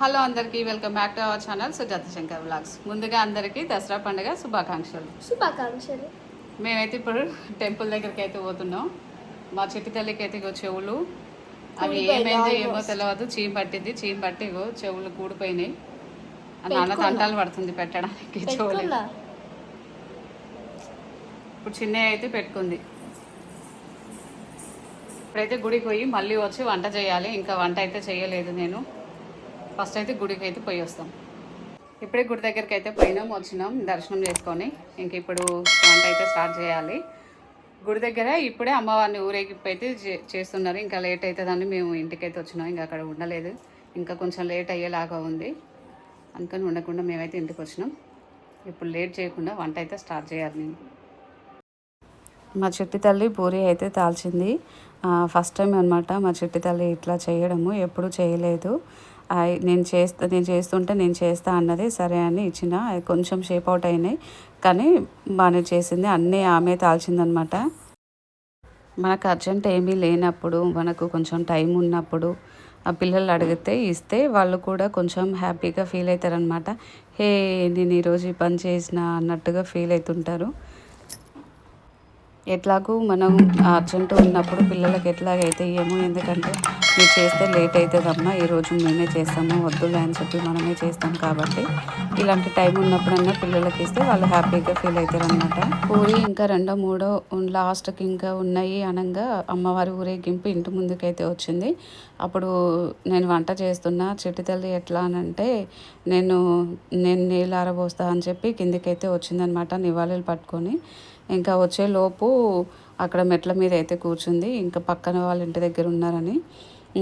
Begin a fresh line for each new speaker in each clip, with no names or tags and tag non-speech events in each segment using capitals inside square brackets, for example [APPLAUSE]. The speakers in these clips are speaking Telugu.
హలో అందరికీ welcome back to our channel Sujatha Shankar blogs ముందుగా అందరికీ దసరా పండుగ శుభాకాంక్షలు.
శుభాకాంక్షలు.
మేమైతే ఇప్పుడు టెంపుల్ దగ్గరికి అయితే పోతున్నాం. మా చెట్టు తల్లికి అయితే ఇగో చెవులు. అవి ఏమైందో ఏమో. తెలియదు చీమ పట్టింది. చీమ పట్టి ఇగో చెవులు కూడిపోయినాయి. నాన్న. తంటాలు పడుతుంది పెట్టడానికి చెవులు. ఇప్పుడు చిన్న అయితే పెట్టుకుంది. ఇప్పుడైతే గుడికి పోయి మళ్ళీ వచ్చి వంట చేయాలి. ఇంకా వంట అయితే చేయలేదు నేను. ఫస్ట్ అయితే గుడికి అయితే పోయి వస్తాం. ఇప్పుడే గుడి దగ్గరికి అయితే పోయినాం వచ్చినాం దర్శనం చేసుకొని ఇంక ఇప్పుడు వంట అయితే స్టార్ట్ చేయాలి. గుడి దగ్గర ఇప్పుడే అమ్మవారిని ఊరేగింపు అయితే చే- చేస్తున్నారు. ఇంకా లేట్ అవుతుందని మేము ఇంటికైతే వచ్చినాం. ఇంకా అక్కడ ఉండలేదు. ఇంకా కొంచెం లేట్ అయ్యేలాగా ఉంది. అందుకని ఉండకుండా మేమైతే ఇంటికి వచ్చినాం. ఇప్పుడు లేట్ చేయకుండా వంట అయితే స్టార్ట్ చేయాలి నేను మా చెట్టి తల్లి పూరి అయితే తాల్చింది. ఫస్ట్ టైం అనమాట మా చెట్టి తల్లి ఇట్లా చేయడము. ఎప్పుడు చేయలేదు. నేను చేస్తా నేను చేస్తుంటే నేను చేస్తా అన్నది సరే అని ఇచ్చిన. అది కొంచెం షేప్ అవుట్ అయినాయి. కానీ బాగానే చేసింది. అన్నీ ఆమె తాల్చిందనమాట మనకు అర్జెంట్ ఏమీ లేనప్పుడు మనకు కొంచెం టైం ఉన్నప్పుడు ఆ పిల్లలు అడిగితే ఇస్తే వాళ్ళు కూడా కొంచెం హ్యాపీగా ఫీల్ అవుతారనమాట హే నేను ఈరోజు ఈ పని చేసిన అన్నట్టుగా ఫీల్ అవుతుంటారు. ఎట్లాగూ మనం అర్జెంట్ ఉన్నప్పుడు పిల్లలకి ఎట్లాగైతే ఏమో ఎందుకంటే మీరు చేస్తే లేట్ అవుతుందమ్మా ఈరోజు మేమే చేస్తాము వద్దులే అని చెప్పి మనమే చేస్తాం కాబట్టి. ఇలాంటి టైం ఉన్నప్పుడన్నా పిల్లలకి ఇస్తే వాళ్ళు హ్యాపీగా ఫీల్ అవుతారు అనమాట పూరి ఇంకా రెండో మూడో లాస్ట్కి ఇంకా ఉన్నాయి అనగా అమ్మవారి ఊరేగింపు ఇంటి ముందుకైతే వచ్చింది. అప్పుడు నేను వంట చేస్తున్నా చెట్టు తల్లి ఎట్లా అని అంటే నేను నేను నీళ్ళు ఆరబోస్తా అని చెప్పి కిందికైతే వచ్చిందనమాట నివాళులు పట్టుకొని. ఇంకా వచ్చేలోపు అక్కడ మెట్ల మీద అయితే కూర్చుంది. ఇంకా పక్కన వాళ్ళ ఇంటి దగ్గర ఉన్నారని.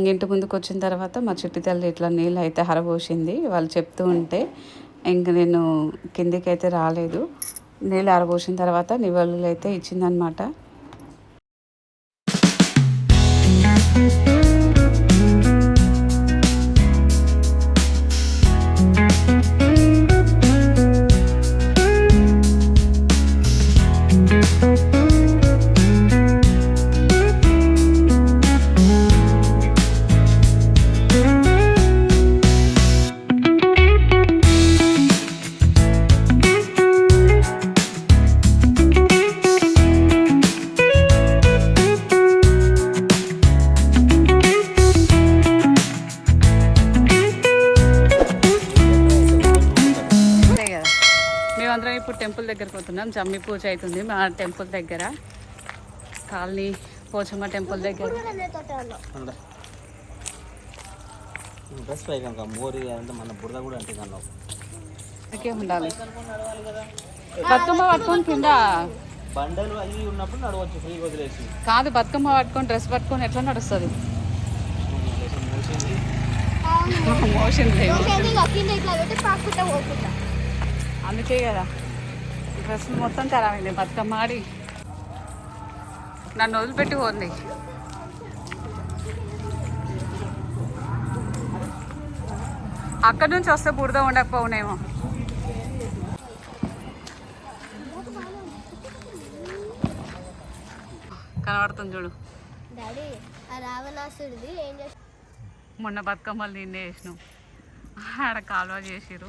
ఇంటి ముందుకు వచ్చిన తర్వాత మా చిట్టి తల్లి ఇట్లా నీళ్ళు అయితే హరబోసింది వాళ్ళు చెప్తూ ఉంటే ఇంక నేను కిందికి అయితే రాలేదు. నీళ్ళు ఆరబోసిన తర్వాత నివాళులు అయితే ఇచ్చిందనమాట టెంపుల్ దగ్గరకు పోతున్నాం. జమ్మి పూజ అవుతుంది మా టెంపుల్ దగ్గర. కాలనీ పోచమ్మ టెంపుల్ దగ్గర.
డ్రెస్ పై కనుక మోరి అంటే మన బురద కూడా అంటే
ఇంకే ఉండాలి. బతుకమ్మ పట్టుకొని కింద.
బండలు అవి ఉన్నప్పుడు నడవచ్చు ఫ్రీ వదిలేసి.
కాదు బతుకమ్మ పట్టుకొని డ్రెస్ పట్టుకొని ఎట్లా నడుస్తుంది? మోషన్ అందుకే కదా. డ్రెస్ మొత్తం ఖరాబైంది బతుకమ్మ ఆడి. నన్ను వదిలిపెట్టి పోంది అక్కడి నుంచి వస్తే బురద ఉండకపోవునేమో. కనబడుతుంది చూడు. మొన్న బతుకమ్మలు నిన్నే వేసినాం ఆడ కాలువ చేసిరు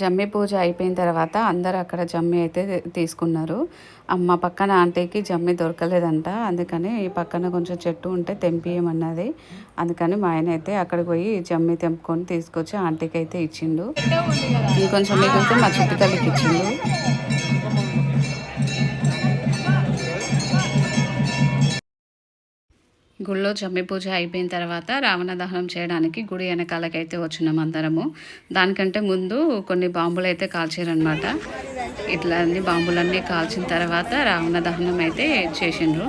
జమ్మి పూజ అయిపోయిన తర్వాత అందరూ అక్కడ జమ్మి అయితే తీసుకున్నారు. అమ్మ పక్కన ఆంటీకి జమ్మి దొరకలేదంట. అందుకని ఈ పక్కన కొంచెం చెట్టు ఉంటే తెంపియమన్నది. అందుకని మా ఆయన అయితే అక్కడికి పోయి జమ్మి తెంపుకొని తీసుకొచ్చి ఆంటీకి అయితే ఇచ్చిండు. ఇంకొంచెం మిగిలితే మా చుట్టు తల్లికి ఇచ్చిండు. గుళ్ళో జమ్మి పూజ అయిపోయిన తర్వాత రావణ దహనం చేయడానికి గుడి వెనకాలకైతే వచ్చినాం అందరము దానికంటే ముందు కొన్ని బాంబులు అయితే కాల్చారనమాట ఇట్లా అన్ని బాంబులన్నీ కాల్చిన తర్వాత రావణ దహనం అయితే చేసిండ్రు.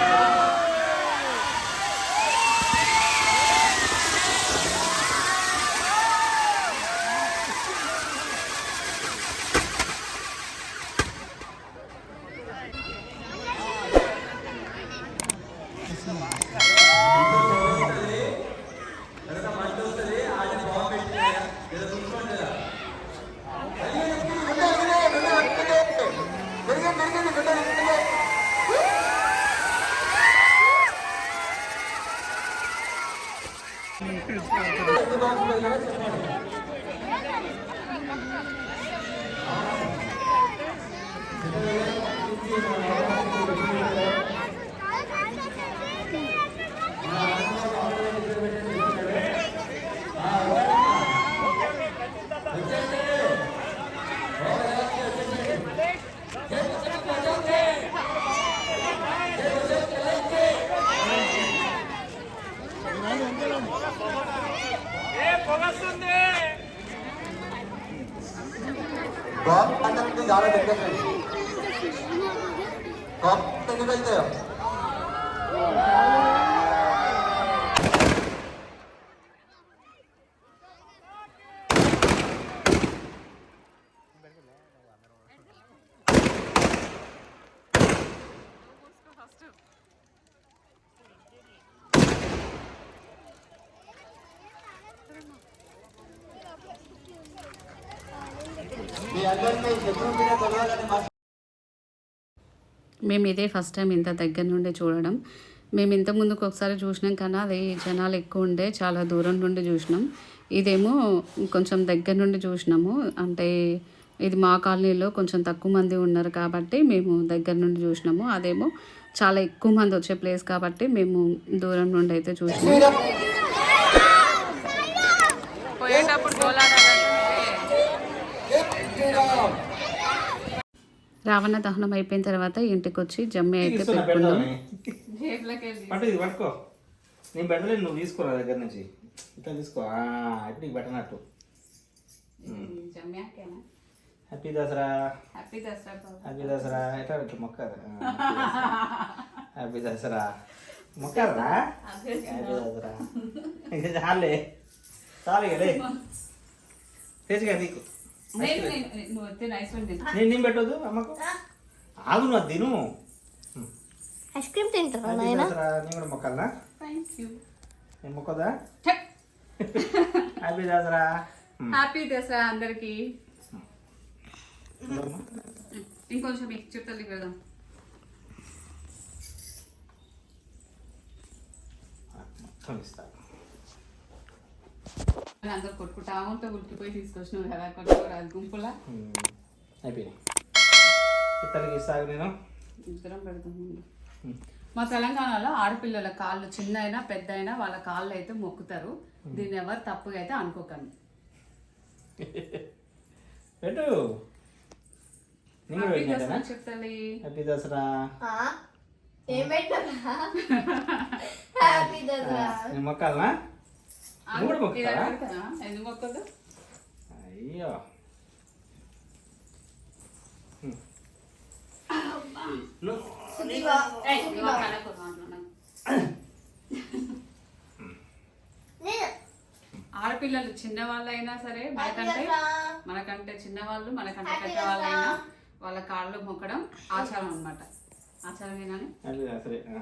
गौर जा रहे देखने से गौर देखने का ही
మేము ఇదే ఫస్ట్ టైం ఇంత దగ్గర నుండి చూడడం. మేము ఇంత ముందుకు ఒకసారి చూసినాం కన్నా అది జనాలు ఎక్కువ ఉండే చాలా దూరం నుండి చూసినాం. ఇదేమో కొంచెం దగ్గర నుండి చూసినాము. అంటే ఇది మా కాలనీలో కొంచెం తక్కువ మంది ఉన్నారు కాబట్టి మేము దగ్గర నుండి చూసినాము. అదేమో చాలా ఎక్కువ మంది వచ్చే ప్లేస్ కాబట్టి మేము దూరం నుండి అయితే చూసినాం. పోయేటప్పుడు రావణ దహనం అయిపోయిన తర్వాత ఇంటికి వచ్చి జమ్మి అయితే పెట్టుకున్నాం.
పట్టు నేను పెట్టలేదు నువ్వు తీసుకో నా దగ్గర నుంచి. ఇట్లా తీసుకో. ఆ, ఇప్పుడు నీకు పెట్టనట్టు. Happy Dasara.
Happy Dasara
happy Dasara. ఎట్లా ఇట్లా మొక్కారు హ్యాపీ దసరా. మొక్కారా హ్యాపీ దసరా. ఇక చాలే. చాలు తెచ్చుగా నీకు. నేను అమ్మకు. ఆగు నువ్వు తిను.
ఐస్ క్రీమ్ తింటారా
హ్యాపీ
నాయన?
దసరా నేను కూడా మొక్కాలనా? నేను మొక్కదా? హ్యాపీ దసరా
హ్యాపీ దసరా అందరికి. ఇంకొంచెం మీకు చుట్టాలి పెడదాం
మొత్తం ఇస్తాను
అందరు కొట్టుకుంటా ఉంటే ఉలికిపోయి తీసుకొచ్చినావు కదా కొట్టుకోరాదు గుంపులా?
అయిపోయినాయి ఇతనికి ఇస్తాను నేను.
ఇద్దరం. మా తెలంగాణలో ఆడపిల్లల కాళ్ళు చిన్న అయినా పెద్ద అయినా వాళ్ళ కాళ్ళు అయితే మొక్కుతారు. దీన్ని ఎవరు తప్పుగా అయితే అనుకోకండి. [LAUGHS]
పెట్టు.
చెప్తాలి
హ్యాపీ దసరా
ఏం పెట్టారా హ్యాపీ దసరా.
మొక్కాలనా
ఎందుకు మొక్కదు
అయ్యో.
ఆడపిల్లలు చిన్న వాళ్ళైనా సరే మనకంటే. మనకంటే చిన్నవాళ్ళు మనకంటే పెద్దవాళ్ళైనా. వాళ్ళ కాళ్ళు మొక్కడం ఆచారం అన్నమాట. ఆచారమేనా
హ్యాపీ దసరా ఆ,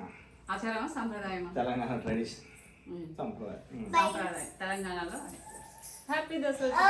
ఆచారమా సంప్రదాయమా?
తెలంగాణ ట్రెడిషన్. సంప్రదాయం.
సంప్రదాయం. తెలంగాణలో హ్యాపీ దసరా